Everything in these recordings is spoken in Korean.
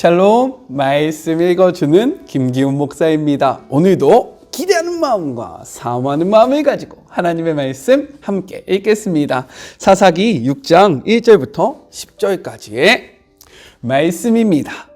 샬롬 말씀 읽어주는 김기훈 목사입니다. 오늘도 기대하는 마음과 사모하는 마음을 가지고 하나님의 말씀 함께 읽겠습니다. 사사기 6장 1절부터 10절까지의 말씀입니다.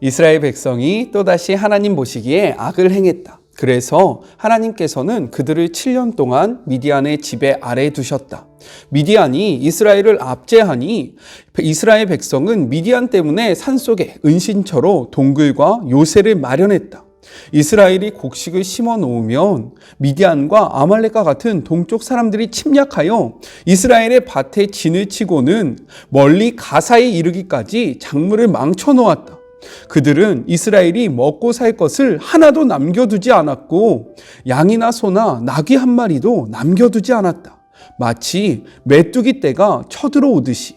이스라엘 백성이 또다시 하나님 보시기에 악을 행했다. 그래서 하나님께서는 그들을 7년 동안 미디안의 지배 아래 두셨다. 미디안이 이스라엘을 압제하니 이스라엘 백성은 미디안 때문에 산속에 은신처로 동굴과 요새를 마련했다. 이스라엘이 곡식을 심어 놓으면 미디안과 아말렉과 같은 동쪽 사람들이 침략하여 이스라엘의 밭에 진을 치고는 멀리 가사에 이르기까지 작물을 망쳐 놓았다. 그들은 이스라엘이 먹고 살 것을 하나도 남겨두지 않았고 양이나 소나 나귀 한 마리도 남겨두지 않았다. 마치 메뚜기 떼가 쳐들어오듯이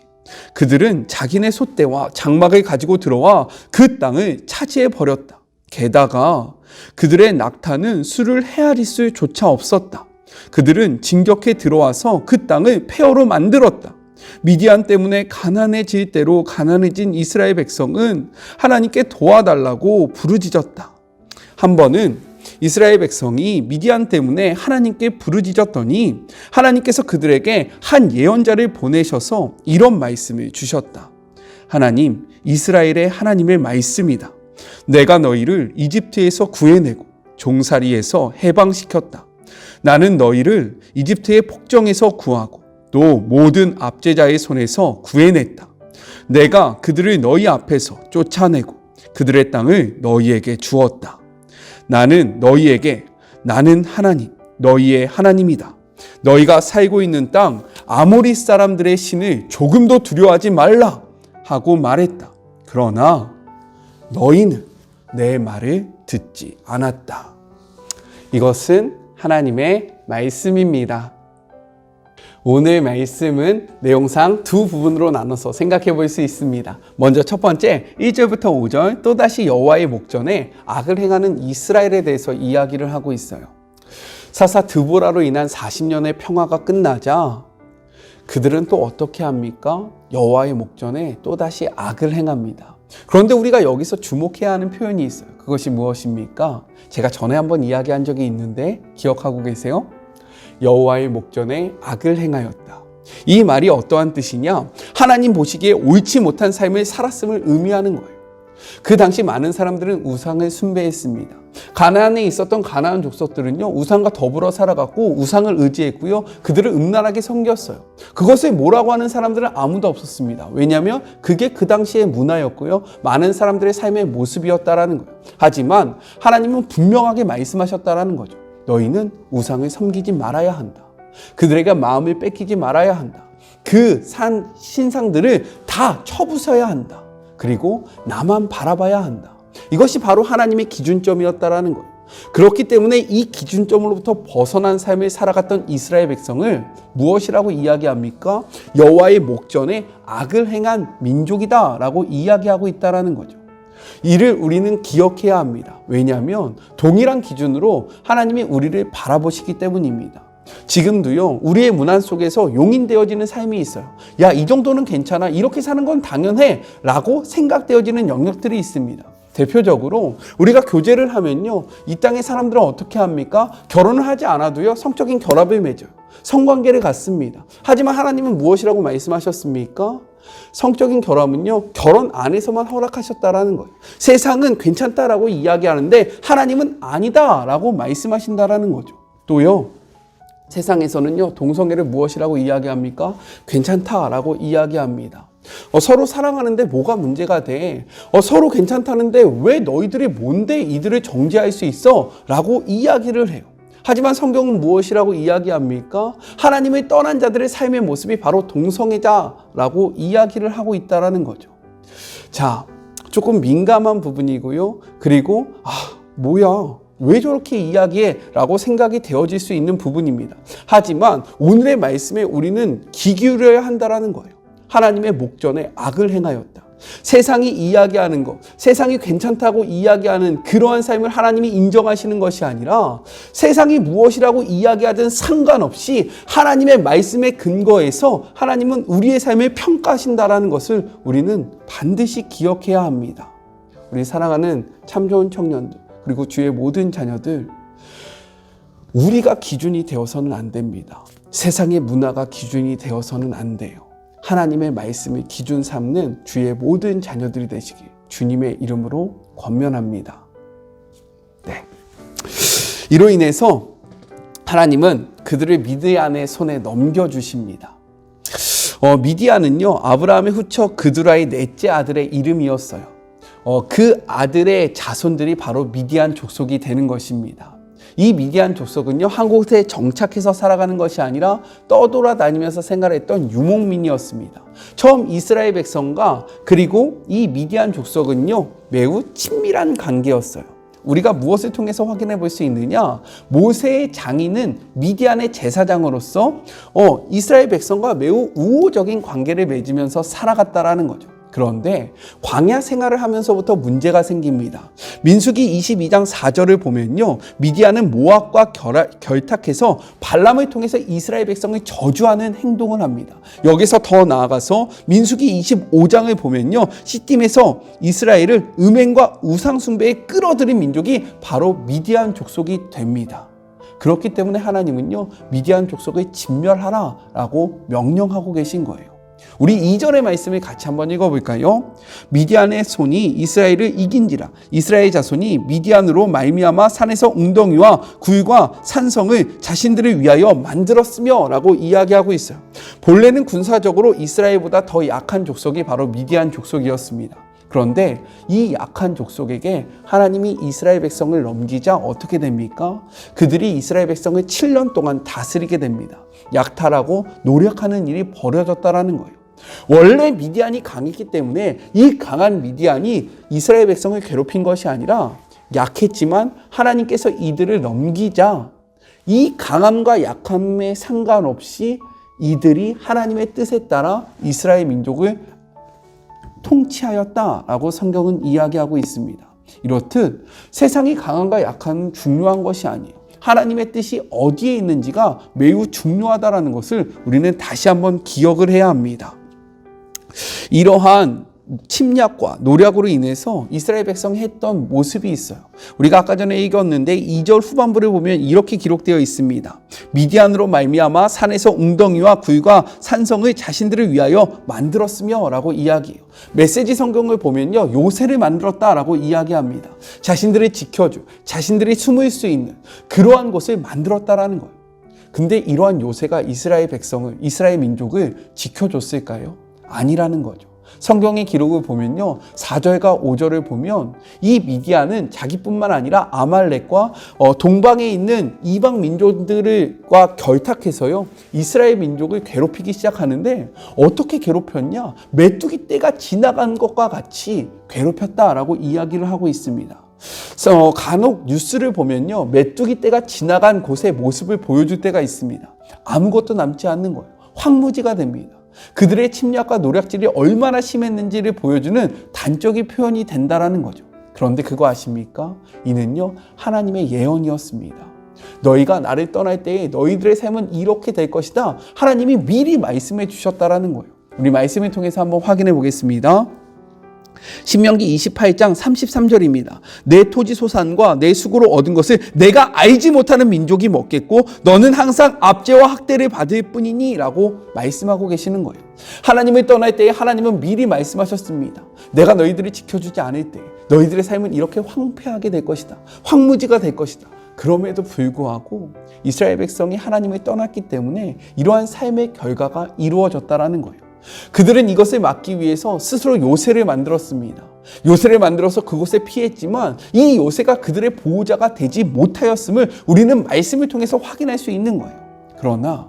그들은 자기네 소떼와 장막을 가지고 들어와 그 땅을 차지해 버렸다. 게다가 그들의 낙타는 술을 헤아릴 수조차 없었다. 그들은 진격해 들어와서 그 땅을 폐허로 만들었다. 미디안 때문에 가난해질 대로 가난해진 이스라엘 백성은 하나님께 도와달라고 부르짖었다. 한 번은 이스라엘 백성이 미디안 때문에 하나님께 부르짖었더니 하나님께서 그들에게 한 예언자를 보내셔서 이런 말씀을 주셨다. 하나님, 이스라엘의 하나님의 말씀이다. 내가 너희를 이집트에서 구해내고 종살이에서 해방시켰다. 나는 너희를 이집트의 폭정에서 구하고 또 모든 압제자의 손에서 구해냈다. 내가 그들을 너희 앞에서 쫓아내고 그들의 땅을 너희에게 주었다. 나는 너희에게 나는 하나님, 너희의 하나님이다. 너희가 살고 있는 땅 아모리 사람들의 신을 조금도 두려워하지 말라 하고 말했다. 그러나 너희는 내 말을 듣지 않았다. 이것은 하나님의 말씀입니다. 오늘 말씀은 내용상 두 부분으로 나눠서 생각해 볼 수 있습니다. 먼저 첫 번째 1절부터 5절 또다시 여호와의 목전에 악을 행하는 이스라엘에 대해서 이야기를 하고 있어요. 사사 드보라로 인한 40년의 평화가 끝나자 그들은 또 어떻게 합니까? 여호와의 목전에 또다시 악을 행합니다. 그런데 우리가 여기서 주목해야 하는 표현이 있어요. 그것이 무엇입니까? 제가 전에 한번 이야기한 적이 있는데 기억하고 계세요? 여호와의 목전에 악을 행하였다. 이 말이 어떠한 뜻이냐? 하나님 보시기에 옳지 못한 삶을 살았음을 의미하는 거예요. 그 당시 많은 사람들은 우상을 숭배했습니다. 가나안에 있었던 가나안 족속들은요 우상과 더불어 살아갔고 우상을 의지했고요 그들을 음란하게 섬겼어요. 그것을 뭐라고 하는 사람들은 아무도 없었습니다. 왜냐하면 그게 그 당시의 문화였고요 많은 사람들의 삶의 모습이었다라는 거예요. 하지만 하나님은 분명하게 말씀하셨다라는 거죠. 너희는 우상을 섬기지 말아야 한다. 그들에게 마음을 뺏기지 말아야 한다. 그 산 신상들을 다 쳐부숴야 한다. 그리고 나만 바라봐야 한다. 이것이 바로 하나님의 기준점이었다라는 거예요. 그렇기 때문에 이 기준점으로부터 벗어난 삶을 살아갔던 이스라엘 백성을 무엇이라고 이야기합니까? 여호와의 목전에 악을 행한 민족이다라고 이야기하고 있다라는 거죠. 이를 우리는 기억해야 합니다. 왜냐하면 동일한 기준으로 하나님이 우리를 바라보시기 때문입니다. 지금도요, 우리의 문안 속에서 용인되어지는 삶이 있어요. 야, 이 정도는 괜찮아. 이렇게 사는 건 당연해. 라고 생각되어지는 영역들이 있습니다. 대표적으로 우리가 교제를 하면요, 이 땅의 사람들은 어떻게 합니까? 결혼을 하지 않아도요, 성적인 결합을 맺어요. 성관계를 갖습니다. 하지만 하나님은 무엇이라고 말씀하셨습니까? 성적인 결함은요, 결혼 안에서만 허락하셨다라는 거예요. 세상은 괜찮다라고 이야기하는데 하나님은 아니다라고 말씀하신다라는 거죠. 또요, 세상에서는요, 동성애를 무엇이라고 이야기합니까? 괜찮다라고 이야기합니다. 어, 서로 사랑하는데 뭐가 문제가 돼? 어, 서로 괜찮다는데 왜 너희들이 뭔데 이들을 정죄할 수 있어? 라고 이야기를 해요. 하지만 성경은 무엇이라고 이야기합니까? 하나님을 떠난 자들의 삶의 모습이 바로 동성애자라고 이야기를 하고 있다라는 거죠. 자, 조금 민감한 부분이고요. 그리고 아, 뭐야? 왜 저렇게 이야기해? 라고 생각이 되어질 수 있는 부분입니다. 하지만 오늘의 말씀에 우리는 귀 기울여야 한다라는 거예요. 하나님의 목전에 악을 행하였다. 세상이 이야기하는 것, 세상이 괜찮다고 이야기하는 그러한 삶을 하나님이 인정하시는 것이 아니라 세상이 무엇이라고 이야기하든 상관없이 하나님의 말씀의 근거에서 하나님은 우리의 삶을 평가하신다라는 것을 우리는 반드시 기억해야 합니다. 우리 사랑하는 참 좋은 청년들 그리고 주의 모든 자녀들 우리가 기준이 되어서는 안 됩니다. 세상의 문화가 기준이 되어서는 안 돼요. 하나님의 말씀을 기준 삼는 주의 모든 자녀들이 되시길 주님의 이름으로 권면합니다. 네. 이로 인해서 하나님은 그들을 미디안의 손에 넘겨주십니다. 어, 미디안은요, 아브라함의 후처 그두라의 넷째 아들의 이름이었어요. 어, 그 아들의 자손들이 바로 미디안 족속이 되는 것입니다. 이 미디안 족속은요, 한 곳에 정착해서 살아가는 것이 아니라 떠돌아다니면서 생활했던 유목민이었습니다. 처음 이스라엘 백성과 그리고 이 미디안 족속은요, 매우 친밀한 관계였어요. 우리가 무엇을 통해서 확인해 볼 수 있느냐? 모세의 장인은 미디안의 제사장으로서 어, 이스라엘 백성과 매우 우호적인 관계를 맺으면서 살아갔다라는 거죠. 그런데 광야 생활을 하면서부터 문제가 생깁니다. 민수기 22장 4절을 보면요. 미디안은 모압과 결, 결탁해서 발람을 통해서 이스라엘 백성을 저주하는 행동을 합니다. 여기서 더 나아가서 민수기 25장을 보면요. 시딤에서 이스라엘을 음행과 우상 숭배에 끌어들인 민족이 바로 미디안 족속이 됩니다. 그렇기 때문에 하나님은요. 미디안 족속을 진멸하라라고 명령하고 계신 거예요. 우리 2절의 말씀을 같이 한번 읽어볼까요? 미디안의 손이 이스라엘을 이긴지라 이스라엘 자손이 미디안으로 말미암아 산에서 웅덩이와 굴과 산성을 자신들을 위하여 만들었으며 라고 이야기하고 있어요. 본래는 군사적으로 이스라엘보다 더 약한 족속이 바로 미디안 족속이었습니다. 그런데 이 약한 족속에게 하나님이 이스라엘 백성을 넘기자 어떻게 됩니까? 그들이 이스라엘 백성을 7년 동안 다스리게 됩니다. 약탈하고 노력하는 일이 벌어졌다라는 거예요. 원래 미디안이 강했기 때문에 이 강한 미디안이 이스라엘 백성을 괴롭힌 것이 아니라 약했지만 하나님께서 이들을 넘기자 이 강함과 약함에 상관없이 이들이 하나님의 뜻에 따라 이스라엘 민족을 통치하였다라고 성경은 이야기하고 있습니다. 이렇듯 세상이 강함과 약함은 중요한 것이 아니에요. 하나님의 뜻이 어디에 있는지가 매우 중요하다라는 것을 우리는 다시 한번 기억을 해야 합니다. 이러한 침략과 노력으로 인해서 이스라엘 백성이 했던 모습이 있어요. 우리가 아까 전에 읽었는데 2절 후반부를 보면 이렇게 기록되어 있습니다. 미디안으로 말미암아 산에서 웅덩이와 굴과 산성을 자신들을 위하여 만들었으며라고 이야기해요. 메시지 성경을 보면요. 요새를 만들었다라고 이야기합니다. 자신들을 지켜줘. 자신들이 숨을 수 있는 그러한 곳을 만들었다라는 거예요. 근데 이러한 요새가 이스라엘 백성을 이스라엘 민족을 지켜줬을까요? 아니라는 거죠. 성경의 기록을 보면요. 4절과 5절을 보면 이 미디안은 자기뿐만 아니라 아말렉과 어, 동방에 있는 이방 민족들과 결탁해서요. 이스라엘 민족을 괴롭히기 시작하는데 어떻게 괴롭혔냐? 메뚜기 떼가 지나간 것과 같이 괴롭혔다라고 이야기를 하고 있습니다. 어, 간혹 뉴스를 보면요. 메뚜기 떼가 지나간 곳의 모습을 보여줄 때가 있습니다. 아무것도 남지 않는 거예요. 황무지가 됩니다. 그들의 침략과 노략질이 얼마나 심했는지를 보여주는 단적인 표현이 된다라는 거죠. 그런데 그거 아십니까? 이는요, 하나님의 예언이었습니다. 너희가 나를 떠날 때에 너희들의 삶은 이렇게 될 것이다. 하나님이 미리 말씀해 주셨다라는 거예요. 우리 말씀을 통해서 한번 확인해 보겠습니다. 신명기 28장 33절입니다. 내 토지 소산과 내 수고로 얻은 것을 내가 알지 못하는 민족이 먹겠고 너는 항상 압제와 학대를 받을 뿐이니 라고 말씀하고 계시는 거예요. 하나님을 떠날 때에 하나님은 미리 말씀하셨습니다. 내가 너희들을 지켜주지 않을 때 너희들의 삶은 이렇게 황폐하게 될 것이다. 황무지가 될 것이다. 그럼에도 불구하고 이스라엘 백성이 하나님을 떠났기 때문에 이러한 삶의 결과가 이루어졌다라는 거예요. 그들은 이것을 막기 위해서 스스로 요새를 만들었습니다. 요새를 만들어서 그곳에 피했지만 이 요새가 그들의 보호자가 되지 못하였음을 우리는 말씀을 통해서 확인할 수 있는 거예요. 그러나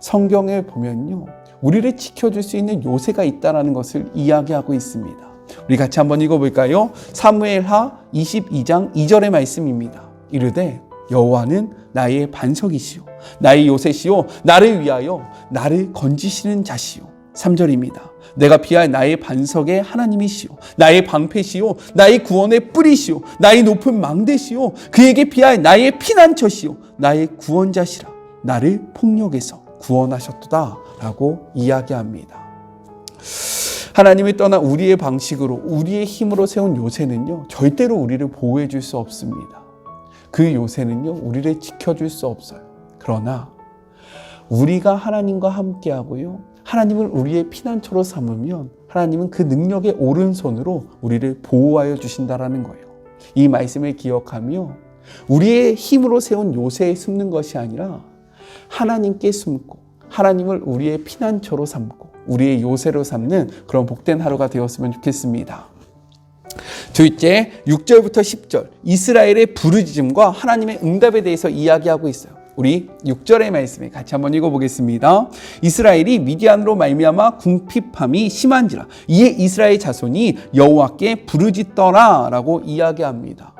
성경에 보면요. 우리를 지켜줄 수 있는 요새가 있다는 것을 이야기하고 있습니다. 우리 같이 한번 읽어볼까요? 사무엘하 22장 2절의 말씀입니다. 이르되 여호와는 나의 반석이시오 나의 요새시오 나를 위하여 나를 건지시는 자시오 3절입니다. 내가 피할 나의 반석의 하나님이시오. 나의 방패시오. 나의 구원의 뿌리시오. 나의 높은 망대시오. 그에게 피할 나의 피난처시오. 나의 구원자시라. 나를 폭력에서 구원하셨도다. 라고 이야기합니다. 하나님을 떠나 우리의 방식으로 우리의 힘으로 세운 요새는요 절대로 우리를 보호해 줄 수 없습니다. 그 요새는요 우리를 지켜줄 수 없어요. 그러나 우리가 하나님과 함께하고요 하나님을 우리의 피난처로 삼으면 하나님은 그 능력의 오른손으로 우리를 보호하여 주신다라는 거예요. 이 말씀을 기억하며 우리의 힘으로 세운 요새에 숨는 것이 아니라 하나님께 숨고 하나님을 우리의 피난처로 삼고 우리의 요새로 삼는 그런 복된 하루가 되었으면 좋겠습니다. 둘째, 6절부터 10절 이스라엘의 부르짖음과 하나님의 응답에 대해서 이야기하고 있어요. 우리 6절의 말씀에 같이 한번 읽어보겠습니다. 이스라엘이 미디안으로 말미암아 궁핍함이 심한지라 이에 이스라엘 자손이 여호와께 부르짖더라라고 이야기합니다.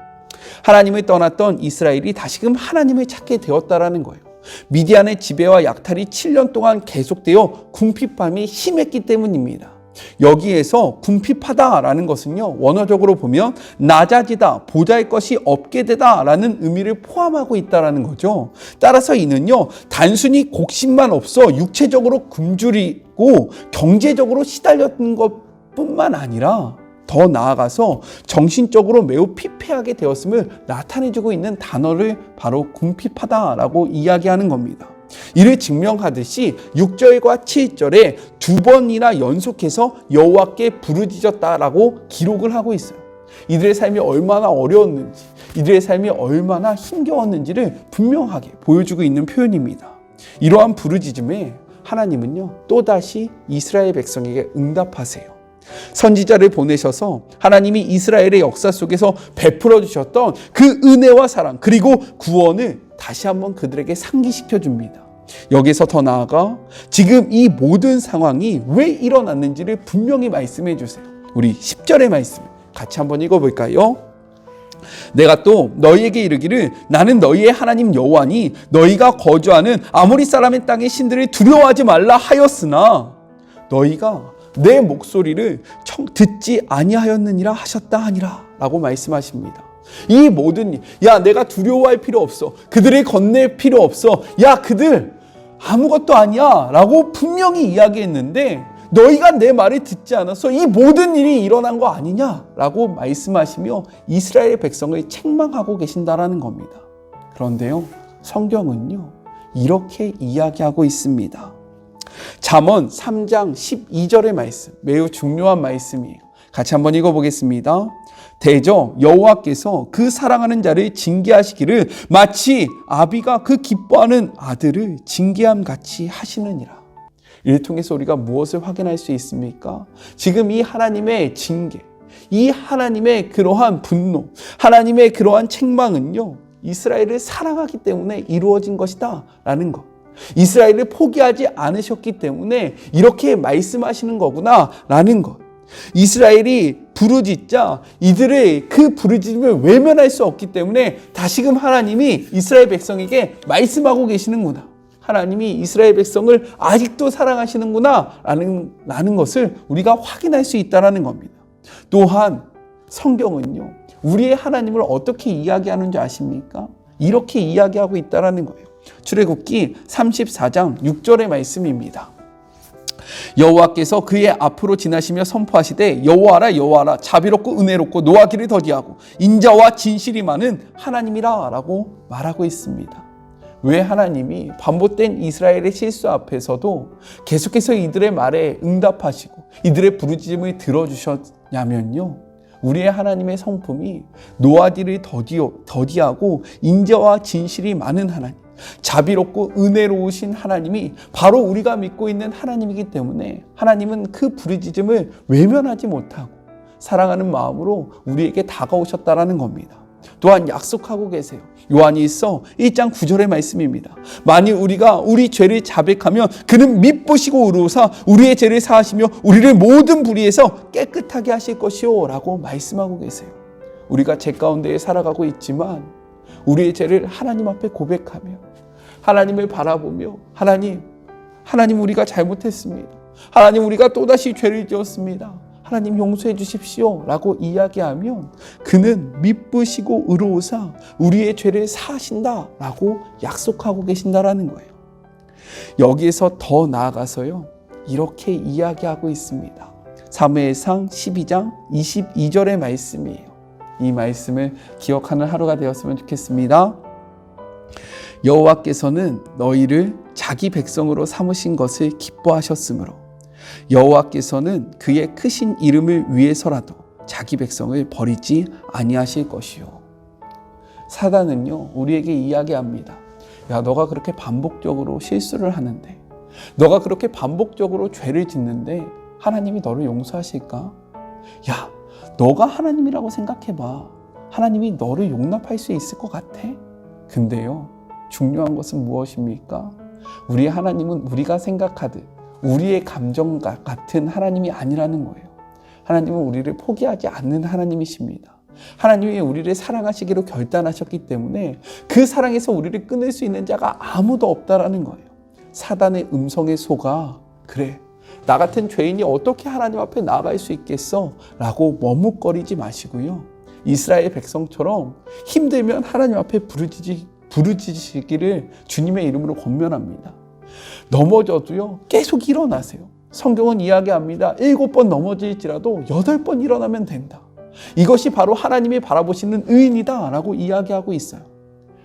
하나님을 떠났던 이스라엘이 다시금 하나님을 찾게 되었다라는 거예요. 미디안의 지배와 약탈이 7년 동안 계속되어 궁핍함이 심했기 때문입니다. 여기에서 궁핍하다라는 것은요, 원어적으로 보면 낮아지다, 보잘 것이 없게 되다라는 의미를 포함하고 있다라는 거죠. 따라서 이는요, 단순히 곡식만 없어 육체적으로 굶주리고 경제적으로 시달렸던 것 뿐만 아니라 더 나아가서 정신적으로 매우 피폐하게 되었음을 나타내주고 있는 단어를 바로 궁핍하다라고 이야기하는 겁니다. 이를 증명하듯이 6절과 7절에 두 번이나 연속해서 여호와께 부르짖었다라고 기록을 하고 있어요. 이들의 삶이 얼마나 어려웠는지, 이들의 삶이 얼마나 힘겨웠는지를 분명하게 보여주고 있는 표현입니다. 이러한 부르짖음에 하나님은요, 또다시 이스라엘 백성에게 응답하세요. 선지자를 보내셔서 하나님이 이스라엘의 역사 속에서 베풀어 주셨던 그 은혜와 사랑 그리고 구원을 다시 한번 그들에게 상기시켜 줍니다. 여기서 더 나아가 지금 이 모든 상황이 왜 일어났는지를 분명히 말씀해 주세요. 우리 10절의 말씀 같이 한번 읽어 볼까요? 내가 또 너희에게 이르기를 나는 너희의 하나님 여호와니 너희가 거주하는 아모리 사람의 땅의 신들을 두려워하지 말라 하였으나 너희가 내 목소리를 청, 듣지 아니하였느니라 하셨다 하니라라고 말씀하십니다. 이 모든 일, 야 내가 두려워할 필요 없어. 그들을 건넬 필요 없어. 야 그들 아무것도 아니야라고 분명히 이야기했는데 너희가 내 말을 듣지 않아서 이 모든 일이 일어난 거 아니냐라고 말씀하시며 이스라엘 백성을 책망하고 계신다라는 겁니다. 그런데요, 성경은요, 이렇게 이야기하고 있습니다. 잠언 3장 12절의 말씀, 매우 중요한 말씀이에요. 같이 한번 읽어보겠습니다. 대저 여호와께서 그 사랑하는 자를 징계하시기를 마치 아비가 그 기뻐하는 아들을 징계함 같이 하시느니라. 이를 통해서 우리가 무엇을 확인할 수 있습니까? 지금 이 하나님의 징계, 이 하나님의 그러한 분노, 하나님의 그러한 책망은요, 이스라엘을 사랑하기 때문에 이루어진 것이다. 라는 것. 이스라엘을 포기하지 않으셨기 때문에 이렇게 말씀하시는 거구나. 라는 것. 이스라엘이 부르짖자 이들의 그 부르짖음을 외면할 수 없기 때문에 다시금 하나님이 이스라엘 백성에게 말씀하고 계시는구나. 하나님이 이스라엘 백성을 아직도 사랑하시는구나 라는, 라는 것을 우리가 확인할 수 있다는 겁니다. 또한 성경은요, 우리의 하나님을 어떻게 이야기하는지 아십니까? 이렇게 이야기하고 있다는 거예요. 출애굽기 34장 6절의 말씀입니다. 여호와께서 그의 앞으로 지나시며 선포하시되 여호와라 여호와라 자비롭고 은혜롭고 노하기를 더디하고 인자와 진실이 많은 하나님이라라고 말하고 있습니다. 왜 하나님이 반복된 이스라엘의 실수 앞에서도 계속해서 이들의 말에 응답하시고 이들의 부르짖음을 들어주셨냐면요. 우리의 하나님의 성품이 노아디를 더디하고 인자와 진실이 많은 하나님, 자비롭고 은혜로우신 하나님이 바로 우리가 믿고 있는 하나님이기 때문에 하나님은 그 부르짖음을 외면하지 못하고 사랑하는 마음으로 우리에게 다가오셨다라는 겁니다. 또한 약속하고 계세요. 요한이 있어 1장 9절의 말씀입니다. 만일 우리가 우리 죄를 자백하면 그는 믿으시고 의로사 우리의 죄를 사하시며 우리를 모든 불의에서 깨끗하게 하실 것이요 라고 말씀하고 계세요. 우리가 죄 가운데 살아가고 있지만 우리의 죄를 하나님 앞에 고백하며 하나님을 바라보며 하나님 하나님 우리가 잘못했습니다. 하나님 우리가 또다시 죄를 지었습니다. 하나님 용서해 주십시오. 라고 이야기하면 그는 미쁘시고 의로우사 우리의 죄를 사하신다. 라고 약속하고 계신다라는 거예요. 여기에서 더 나아가서요. 이렇게 이야기하고 있습니다. 사무엘상 12장 22절의 말씀이에요. 이 말씀을 기억하는 하루가 되었으면 좋겠습니다. 여호와께서는 너희를 자기 백성으로 삼으신 것을 기뻐하셨으므로 여호와께서는 그의 크신 이름을 위해서라도 자기 백성을 버리지 아니하실 것이요. 사단은요 우리에게 이야기합니다. 야 너가 그렇게 반복적으로 실수를 하는데 너가 그렇게 반복적으로 죄를 짓는데 하나님이 너를 용서하실까? 야 너가 하나님이라고 생각해봐. 하나님이 너를 용납할 수 있을 것 같아? 근데요 중요한 것은 무엇입니까? 우리 하나님은 우리가 생각하듯 우리의 감정과 같은 하나님이 아니라는 거예요. 하나님은 우리를 포기하지 않는 하나님이십니다. 하나님이 우리를 사랑하시기로 결단하셨기 때문에 그 사랑에서 우리를 끊을 수 있는 자가 아무도 없다라는 거예요. 사단의 음성에 속아 그래 나 같은 죄인이 어떻게 하나님 앞에 나아갈 수 있겠어? 라고 머뭇거리지 마시고요. 이스라엘 백성처럼 힘들면 하나님 앞에 부르짖지, 부르짖으시기를 주님의 이름으로 권면합니다. 넘어져도요, 계속 일어나세요. 성경은 이야기합니다. 일곱 번 넘어질지라도 여덟 번 일어나면 된다. 이것이 바로 하나님이 바라보시는 의인이다. 라고 이야기하고 있어요.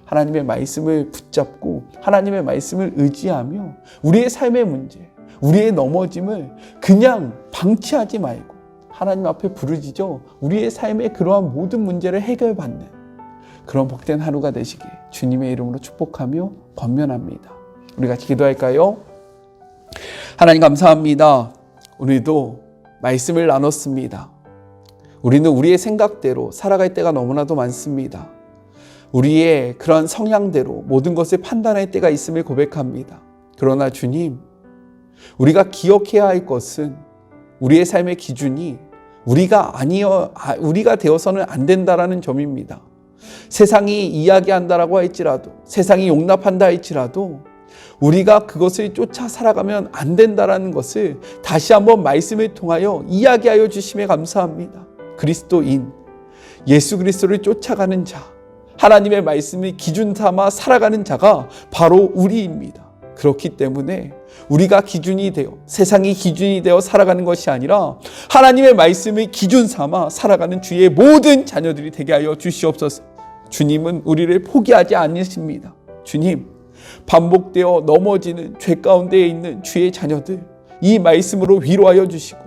하나님의 말씀을 붙잡고 하나님의 말씀을 의지하며 우리의 삶의 문제, 우리의 넘어짐을 그냥 방치하지 말고 하나님 앞에 부르짖어 우리의 삶의 그러한 모든 문제를 해결받는 그런 복된 하루가 되시길 주님의 이름으로 축복하며 권면합니다. 우리 같이 기도할까요? 하나님 감사합니다. 오늘도 말씀을 나눴습니다. 우리는 우리의 생각대로 살아갈 때가 너무나도 많습니다. 우리의 그런 성향대로 모든 것을 판단할 때가 있음을 고백합니다. 그러나 주님, 우리가 기억해야 할 것은 우리의 삶의 기준이 우리가 아니어 아, 우리가 되어서는 안 된다라는 점입니다. 세상이 이야기한다라고 할지라도 세상이 용납한다 할지라도 우리가 그것을 쫓아 살아가면 안 된다라는 것을 다시 한번 말씀을 통하여 이야기하여 주심에 감사합니다. 그리스도인 예수 그리스도를 쫓아가는 자 하나님의 말씀을 기준 삼아 살아가는 자가 바로 우리입니다. 그렇기 때문에 우리가 기준이 되어 세상이 기준이 되어 살아가는 것이 아니라 하나님의 말씀을 기준 삼아 살아가는 주의 모든 자녀들이 되게 하여 주시옵소서. 주님은 우리를 포기하지 않으십니다. 주님, 반복되어 넘어지는 죄 가운데에 있는 주의 자녀들 이 말씀으로 위로하여 주시고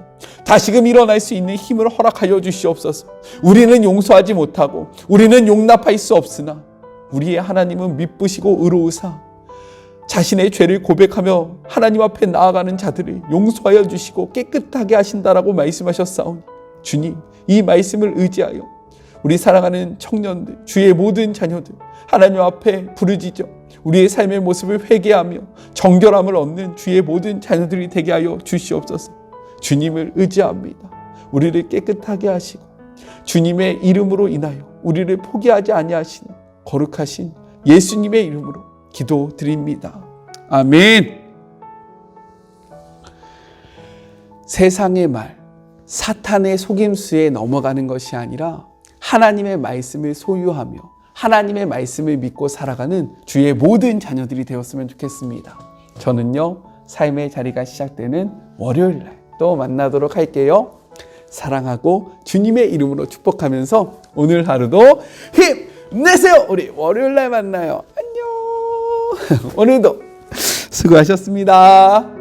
다시금 일어날 수 있는 힘을 허락하여 주시옵소서. 우리는 용서하지 못하고 우리는 용납할 수 없으나 우리의 하나님은 미쁘시고 의로우사 자신의 죄를 고백하며 하나님 앞에 나아가는 자들을 용서하여 주시고 깨끗하게 하신다라고 말씀하셨사오니 주님 이 말씀을 의지하여 우리 사랑하는 청년들 주의 모든 자녀들 하나님 앞에 부르짖어 우리의 삶의 모습을 회개하며 정결함을 얻는 주의 모든 자녀들이 되게 하여 주시옵소서 주님을 의지합니다 우리를 깨끗하게 하시고 주님의 이름으로 인하여 우리를 포기하지 아니하시는 거룩하신 예수님의 이름으로 기도드립니다. 아멘. 세상의 말, 사탄의 속임수에 넘어가는 것이 아니라 하나님의 말씀을 소유하며 하나님의 말씀을 믿고 살아가는 주의 모든 자녀들이 되었으면 좋겠습니다. 저는요, 삶의 자리가 시작되는 월요일 날 또 만나도록 할게요. 사랑하고 주님의 이름으로 축복하면서 오늘 하루도 힘내세요! 우리 월요일 날 만나요. 안녕! 오늘도 수고하셨습니다.